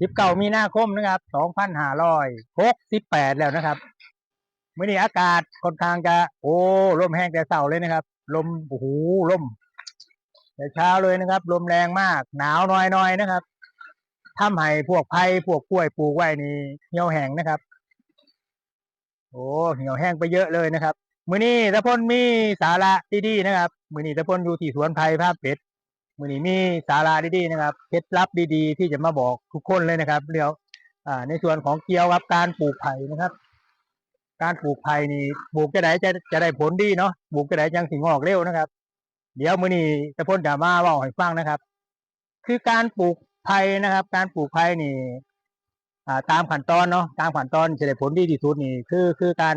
สิบเก้ามีนาคมนะครับสองพันห้าร้อยหกสิบแปดแล้วนะครับมื่อนี้อากาศค่อนข้างจะ โอ้ลมแห้งแต่เสาเลยนะครับ ลมโอ้โหลม แต่เช้าเลยนะครับ ลมแรงมาก หนาวน้อยๆนะครับทำให้พวกไผ่พวกกล้วยปลูกไว้นี่เหี่ยวแห้งนะครับ โอ้เหี่ยวแห้งไปเยอะเลยนะครับ มื้อนี้ตะพนมีสาระดีๆนะครับ มื้อนี้ตะพนอยู่ที่สวนไผ่ภาพเป็ด มื้อนี้มีสาระดีๆนะครับเคล็ดลับดีๆ ที่จะมาบอกทุกคนเลยนะครับเดี๋ยวอ่าในส่วนของเกี่ยวกับการปลูกไผ่นะครับ การปลูกไผ่นี่ปลูกจะได้จะจะได้ผลดีเนาะปลูกจะได้จังสิงอกเร็วนะครับ เดี๋ยวมื้อนี้ตะพนจะมาว่าให้ฟังนะครับ คือการปลูกไผ่นะครับ การปลูกไผ่นี่ตามขั้นตอนเนาะตามขั้นตอนจะได้ผลดีที่สุดนี่คือคือการ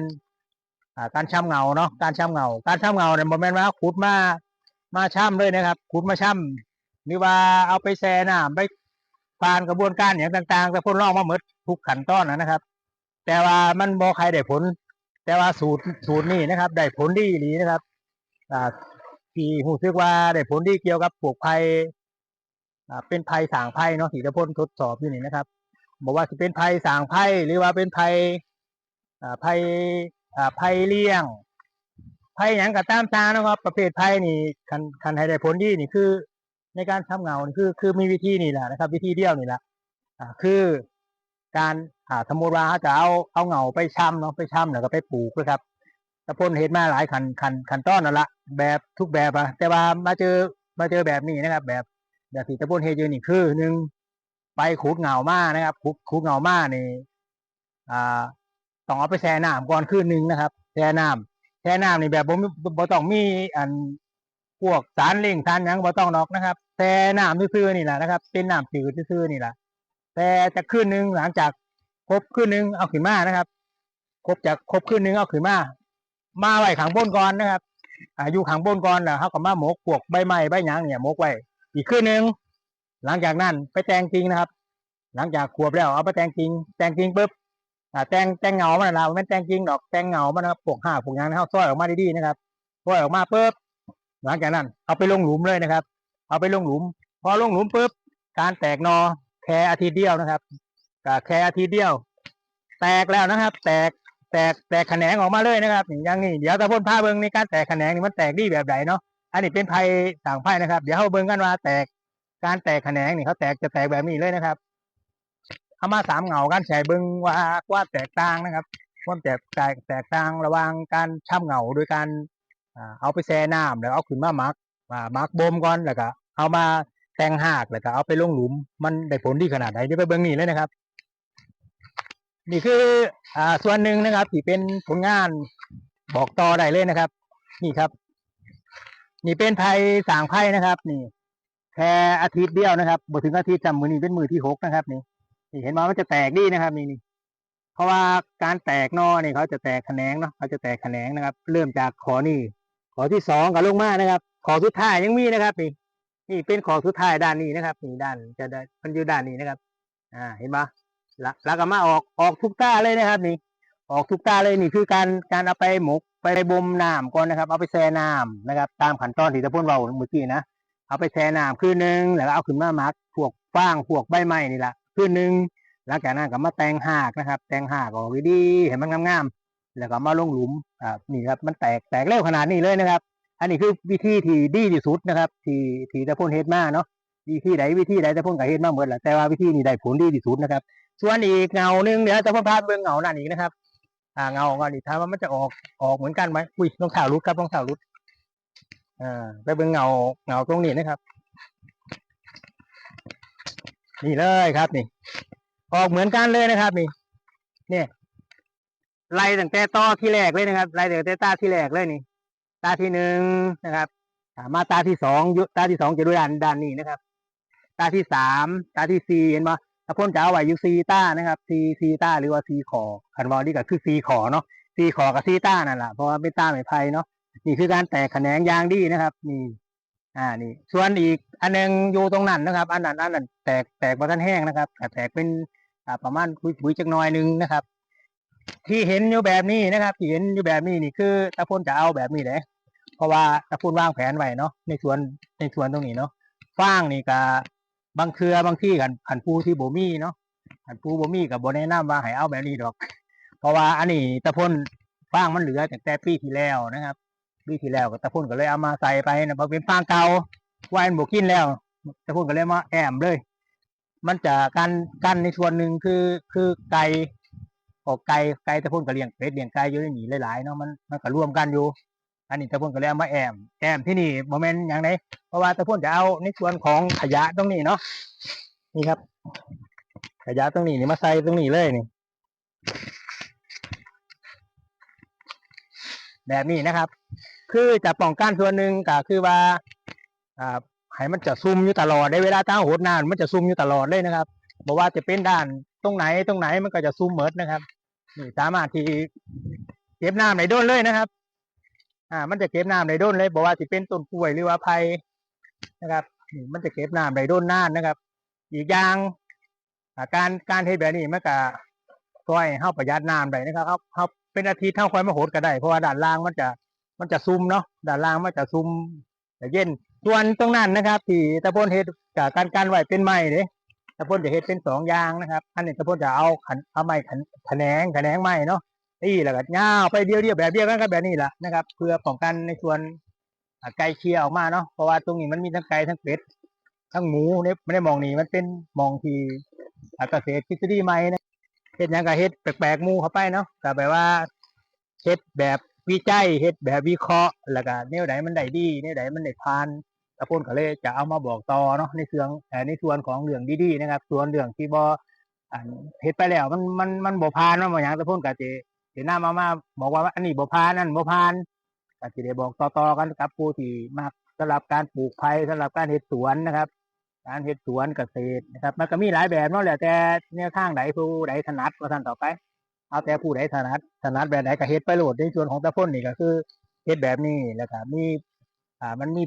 การช่ำเงาเนาะการช่ำเงา การช่ำเงาเนี่ยโมเมนต์ว่าขุดมา มาช่ำเลยนะครับขุดมาช่ำหรือว่าเอาไปแช่น้ำไปผ่านกระบวนการอย่างต่างๆ แต่พ่นลอกมาหมดทุกขั้นตอนนะครับ แต่ว่ามันบอใครได้ผล แต่ว่าสูตรสูตรนี้นะครับ ได้ผลดีอีหลีนะครับอ่าที่หูซึกว่าได้ผลดีเกี่ยวกับปลูกไผ่อ่าเป็นไผ่สางไผ่เนาะที่ตะพ่นทดสอบอยู่นี่นะครับบอกว่าจะเป็นไผ่สางไผ่หรือว่าเป็นไผ่อ่าไผ่อ่าไผ่เลี้ยง ไผ่หยังกับตามตานะครับประเภทไผ่นี่คันคันให้ได้ผลดีนี่คือ ในการทำเงานี่คือคือมีวิธีนี่แหละนะครับ วิธีเดียวนี่แหละอ่าคือการอ่าสมมติว่าจะเอาเอาเงาไปช่ำเนาะไปช่ำแล้วก็ไปปลูกนะครับตะพนเห็นมาหลายขันขันขันต้อนนั่นละแบบทุกแบบอะแต่ว่ามาเจอมาเจอแบบนี้นะครับ แบบแบบที่ตะพนเฮดอยู่นี่คือหนึ่งไปขูดเงามานะครับขูดขูดเงามานี่อ่าต้องเอาไปแช่น้ำก่อนคืนหนึ่งนะครับแช่น้ำ ช่น้ำนี่แบบบ่มีบ่ต้องมีอันพวกสารเล่งสารหยังบ่ต้องนอกนะครับแช่น้ำซื่อๆนี่แหละนะครับ เป็นน้ำจืดซื่อๆนี่แหละแต่จะคืนหนึ่งหลังจากครบคืนหนึ่งเอาขึ้นมานะครับครบจากครบคืนหนึ่งเอาขึ้นมา มาไว้ขังบนก่อนนะครับอายู่ขังบนก่อนแล้วเขาก็มาหมกพวกใบไม้ใบหยังเนี่ยหมกไว้อีกคืนหนึ่งหลังจากนั้นไปแตงจริงนะครับ หลังจากขวบแล้วเอาไปแต่งจริงแต่งจริงปุ๊บ อ่าแต่งแต่งเงามันนะมันแต่งจริงดอกแต่งเงามันนะครับพวกห้าพวกยางเขาซอยออกมาดีๆนะครับซอยออกมาปุ๊บหลังจากนั้น เอาไปลงหลุมเลยนะครับ เอาไปลงหลุม พอลงหลุมปุ๊บการแตกนอแค่อาทิตย์เดียวนะครับกแค่อาทิตย์เดียว แตกแล้วนะครับ แตกแตกแตกแขนงออกมาเลยนะครับอย่างนี้เดี๋ยวตะพ่นผ้าเบิ้งในการแตกแขนงนี่มันแตกดีแบบไหนเนาะอันนี้เป็นไผ่ต่างไผ่นะครับ เดี๋ยวเขาเบิ้งกันว่าแตกการแตกแขนงนี่เขาแตกจะแตกแบบนี้เลยนะครับ เอามาสามเหงากันแฉเบิงว่าว่าแตกต่างนะครับความแตกแตกแตกต่างระหว่างการช่ำเหงาโดยการเอาไปแช่น้ำแล้วเอาขึ้นมามักอ่ามักบ่มก่อนแล้วก็เอามาแต่งหากแล้วก็เอาไปลงหลุม มันได้ผลดีขนาดไหนเดี๋ยวไปเบิ้งนี่เลยนะครับ นี่คืออ่าส่วนหนึ่งนะครับที่เป็นผลงานบอกต่อได้เลยนะครับ นี่ครับ นี่เป็นไผ่สางไผ่นะครับ นี่แค่อาทิตย์เดียวนะครับบ่ถึงอาทิตย์จำมือนี้เป็นมือที่หกนะครับนี่ นี่เห็นว่ามันจะแตกดีนะครับ นี่นี่เพราะว่าการแตกนอเนี่ยเขาจะแตกแขนงเนาะเขาจะแตกแขนงนะครับ เริ่มจากขอนี่ขอที่สองกับลงมานะครับ ขอสุดท้ายยังมีนะครับ นี่ นี่เป็นขอสุดท้ายด้านนี้นะครับ นี่ด้านจะได้มันอยู่ด้านนี้นะครับ อ่า เห็นปะล้วแล้วก็มาออกออกทุกต้าเลยนะครับ นี่ ออกทุกตาเลยนี่คือการการเอาไปหมกไปบ่มน้ำก่อนนะครับ เอาไปแช่น้ำนะครับ ตามขั้นตอนที่ตะพ่นเราเมื่อกี้นะเอาไปแช่น้ำคืนหนึงแล้วก็เอาขึ้นมาหมักพวกฟางพวกใบไม้นี่แหละ คืนหนึ่งหลังจากนั้นก็มาแต่งหากนะครับ แต่งหากออกดีๆเห็นมันงามๆแล้วก็มาลงหลุมอ่านี่ครับมันแตกแตกเร็วขนาดนี้เลยนะครับ อันนี้คือวิธีที่ดีที่สุดนะครับ ที่ที่ตะพ่นเฮ็ดมาเนาะวิธีใดวิธีใดตะพ่นก็เฮ็ดมาหมดแหละแต่ว่าวิธีนี้ได้ผลดีที่สุดนะครับ ส่วนอีกเงาหนึ่งเดี๋ยวตะพ่นพาไปเบิ่งเงาหนั่นอีกนะครับอ่าเงาก่อนดิถามว่ามันจะออกออกเหมือนกันไหมอุ้ยรองเท้ารุดครับรองเท้ารุดอ่าไปเบิ่งเงาเงาตรงนี้นะครับ นี่เลยครับนี่ ออกเหมือนกันเลยนะครับ นี่เนี่ยไล่ตั้งแต่ต่อที่แรกเลยนะครับไล่ตั้งแต่ตาที่แรกเลยนี่ ตาที่หนึ่งนะครับอ่ามาตาที่สองยุตาที่สองจะดูด้านด้านนี้นะครับ ตาที่สามตาที่สี่เห็นไหมถ้าพ่นจะเอาไว้อยู่ซีต้านะครับซีซีต้าหรือว่าซีขอคันวอลนี่ก็คือซีขอเนาะซีขอกับซีต้านั่นแหละเพราะว่าเป็นต้าไม้ไผ่เนาะนี่คือการแตกแขนงยางดีนะครับ นี่ อ่านี่ ส่วนอีกอันหนึงอยู่ตรงนั้นนะครับ อันนั้นอันนั้นแตกแตกมาท่านแห้งนะครับแต่แตกเป็นประมาณคุยคุยจักหน่อยหนึงนะครับ ที่เห็นอยู่แบบนี้นะครับ ที่เห็นอยู่แบบนี้นี่คือตาพ่นจะเอาแบบนี้แหละเพราะว่าตาพ่นวางแผนไว้เนาะในส่วนในส่วนตรงนี้เนาะฟางนี่ก็บางเครือบางที่กันขันผู้ที่โบมี่เนาะอันผู้บ่มีกับโบแนะนำว่าให้เอาแบบนี้ดอก เพราะว่าอันนี้ตะพ่นฟางมันเหลือแตั้งแต่ปีที่แล้วนะครับ ปีทีแล้วก็ตะพ่นก็เลยเอามาใส่ไปนะเพราะเป็นฟางเก่าไว้มันบ่กินแล้วตะพ่นก็เลยมาแอมเลย มันจะกันกันในส่วนหนึ่งคือคือไก่ออกไก่ไก่ตะพ่นก็เลี้ยงเป็ดเลี้ยงไก่อยู่ในนี้หลายๆเนาะมันมันก็รวมกันอยู่ อันนี้ตะพ่นก็เลยเอามาแอมแอมที่นี่โมเมนต์อย่างไรเพราะว่าตะพ่นจะเอาในส่วนของขยะตรงนี้เนาะนี่ครับ ขยะตรงนี้นี่มาใส่ตรงนี้เลยนี่แบบนี้นะครับ คือจะป้องกันส่วนหนึ่งก็คือว่าอ่าให้มันจะซุ่มอยู่ตลอดในเวลาตั้งโหดนานมันจะซุ่มอยู่ตลอดเลยนะครับบอกว่าจะเป็นด้านตรงไหนตรงไหนมันก็จะซุ่มเหมิดนะครับนี่สามารถที่เก็บน้ำในด้นเลยนะครับ อ่า มันจะเก็บน้ำในด้นเลยบอกว่าจะเป็นต้นกล้วยหรือว่าไผ่นะครับนี่มันจะเก็บน้ำในด้นนานนะครับ อีกอย่างาการการเทแบบนี้มันก็ช่วยให้าประหยัดน้ำได้นะครับเขาเขาเป็นอาทิตย์เท่าค่อยมาโหดก็ได้เพราะว่าด้านล่างมันจะ มันจะซุ่มเนาะด้านล่างมันจะซุ่มจะเย็นส่วนตรงนั้นนะครับที่ตะพนเฮ็ดกับการการไหวเป็นไม้เนี่ยตะพนจะเฮ็ดเป็นสองอย่างนะครับ อันนี้ตะพนจะเอาขันเอาไม้ขันแขนงแขนงไม้เนาะนี่แล้วก็ย่าไปเดียวเดียวแบบเดียวกันก็แบบนี้แหละนะครับ เพื่อป้องกันในส่วนไก่เคียออกมาเนาะเพราะว่าตรงนี้มันมีทั้งไก่ทั้งเป็ดทั้งหมูเนี่ยไม่ได้มองนี่มันเป็นมองที่เกษตรทฤษฎีใหม่นะเฮ็ดยังก็เฮ็ดแปลกๆหมูเข้าไปเนาะก็แบบว่าเฮ็ดแบบ วิจัยเฮ็ดแบบวิเคราะห์ แล้วก็แนวไหนมันได้ดีแนวไหนมันได้ผ่านตะพนก็เลยจะเอามาบอกต่อเนาะในเสื่องเอ่ในส่วนของเรื่องดีๆนะครับ ส่วนเรื่องที่บ่อันเฮ็ดไปแล้วมันมันมันบ่ผ่านมันบ่หยังตะพนก็สิสินำเอามาบอกว่าอันนี้บ่ผ่านนั่นบ่ผ่านก็สิได้บอกต่อๆกันกับผู้ที่มักสำหรับการปลูกไผ่สำหรับการเฮ็ดสวนนะครับการเฮ็ดสวนเกษตรนะครับ มันก็มีหลายแบบเนาะแล้วแต่แนวทางใดผู้ใดถนัดว่าท่านต่อไป เอาแต่ผู้ใดถนัดถนัดแบบไหนก็เฮ็ดไปโหลดในส่วนของตะพนนี่ก็คือเฮ็ดแบบนี้แล้วก็มีอ่ามันมี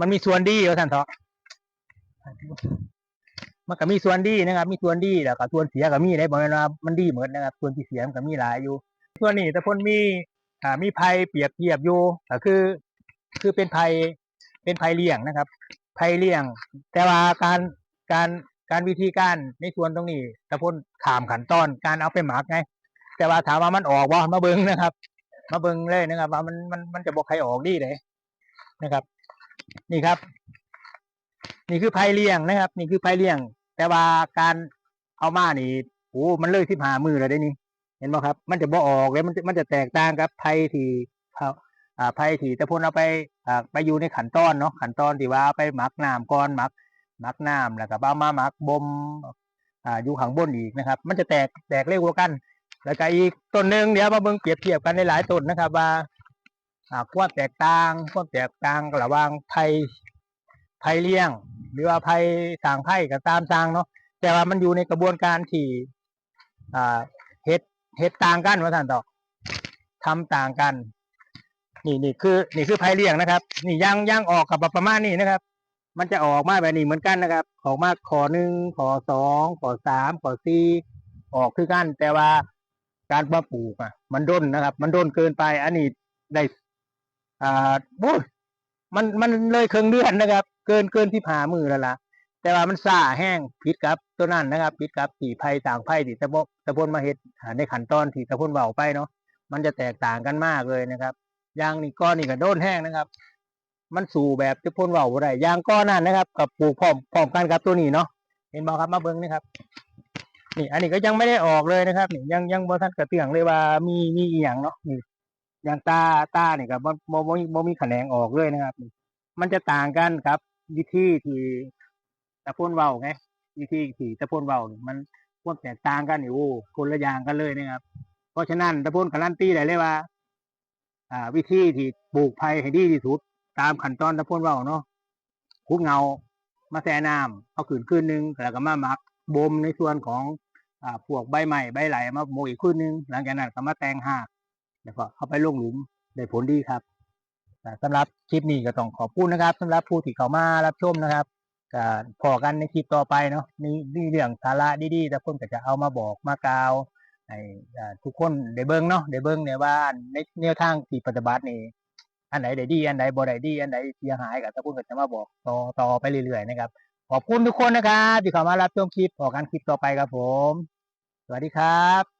มันมีส่วนดีว่าท่านเถาะมันก็มีส่วนดีนะครับ มีส่วนดีแล้วก็ส่วนเสียก็มีได้บอกเลยว่ามันดีเหมือนนะครับ ส่วนที่เสียมันก็มีหลายอยู่ ส่วนนี้ต่พ่นมีอ่ามีภัยเปรียบเทียบอยู่ก็คือ คือเป็นภัยเป็นภัยเลี่ยงนะครับภัยเลี่ยง แต่ว่าการการ การวิธีการในส่วนตรงนี้ตะพ่นขามขันตอนการเอาไปหมักไง แต่ว่าถามว่ามันออกบ่ามาเบิ้งนะครับ มาเบิ้งเลยนะครับ ว่ามันมันมันจะบอกใครออกดีเลยนะครับ นี่ครับ นี่คือไผ่เลี้ยงนะครับ นี่คือไผ่เลี้ยง แต่ว่าการเอามานี่โอ้มันเลยที่หามือแล้วได้นี่เห็นไหมครับ มันจะบ่ออกเลยมันจะมันจะแตกต่างกับไผ่ที่เขาอ่าไผ่ที่ตะพ้นเอาไปอ่าไปอยู่ในขันตอนเนาะขันตอนที่ว่าไปหมักน้ำก่อนหมัก มักน้ำแล้วก็เอามาหมักบ่มอ่าอยู่ข้างบนอีกนะครับ มันจะแตกแตกเร็วกว่ากัน แล้วก็อีกต้นหนึ่งเดี๋ยวมาเบิ่งเปรียบเทียบกันในหลายต้นนะครับ ว่าอ่าความแตกต่างความแตกต่างระหว่างไผ่ไผ่เลี้ยง หรือว่าไผ่สร้างไผ่ก็ตามต่างเนาะแต่ว่ามันอยู่ในกระบวนการที่อ่าเฮ็ดเฮ็ดต่างกันว่าท่านต่อทำต่างกัน นี่นี่คือ นี่คือไผ่เลี้ยงนะครับ นี่ย่างย่างออกกับประมาณนี้นะครับ มันจะออกมาแบบนี้เหมือนกันนะครับ ออกมาขอหนึ่งขอสองขอสามขอสี่ออกคือกันแต่ว่าการมาปลูกอะ มันด้นนะครับ มันด้นเกินไปอันนี้ได้อ่าโอ้ยมันมันเลยเครื่องเดือนนะครับ เกินเกินที่ผ่ามือแล้วล่ะแต่ว่ามันซาแห้งพิษกับตัวนั้นนะครับพิษกับสีไผ่ต่างไผ่ที่ตะบตะพนมาเฮ็ดในขันตอนที่ตะพนเบาไปเนาะมันจะแตกต่างกันมากเลยนะครับยางนี่ก้อนนี่ก็โดนแห้งนะครับ มันสู่แบบตะพนเบาบ่ได้ยางก้อนนั่นนะครับกับปลูกพร้อมพร้อมกันกับตัวนี้เนาะเห็นบ่ครับมาเบิ่งนี่ครับนี่ อันนี้ก็ยังไม่ได้ออกเลยนะครับนี่ยังยังบ่ทันกระเตื้องเลยว่ามีมีอีหยังเนาะนี่อย่างตาตาเนี่ยครับบ่บ่บ่บ่มีแขนงออกเลยนะครับ มันจะต่างกันครับ วิธีที่ตะพ่นเว้าไงวิธีที่ตะพ่นเว้านี่มันความแตกต่างกันนี่โอ้คนละอย่างกันเลยนะครับ เพราะฉะนั้นตะพ่นการันตีได้เลยว่า อ่า วิธีที่ปลูกไผ่ให้ดีที่สุด ตามขั้นตอนตะพ่นเว้าเนาะคุกเงา มาแช่น้ำเอาขืนคืนหนึงแล้วก็มาหมักบ่มในส่วนของอ่าพวกใบใหม่ใบไหลมาโมอีกคืนหนึง หลังจากนั้นก็มาแตงหากแล้วก็เข้าไปลงหลุมได้ผลดีครับอ่าสำหรับคลิปนี้ก็ต้องขอบคุณนะครับสำหรับผู้ที่เข้ามารับชมนะครับก็พอกันในคลิปต่อไปเนาะนี่เรื่องสาระดีๆแต่คนก็จะเอามาบอกมากล่าวให้ทุกคนได้เบิ่งเนาะได้เบิ่งเนี่ยว่าในแนวทางที่ปฏิบัตินี่ อันไหนได้ดี อันไหนบ่ได้ดี อันไหนเสียหายกับตะพุ่นก็จะมาบอกต่อต่อไปเรื่อยๆนะครับ ขอบคุณทุกคนนะครับที่เข้ามารับชมคลิปพอกันคลิปต่อไปครับผม สวัสดีครับ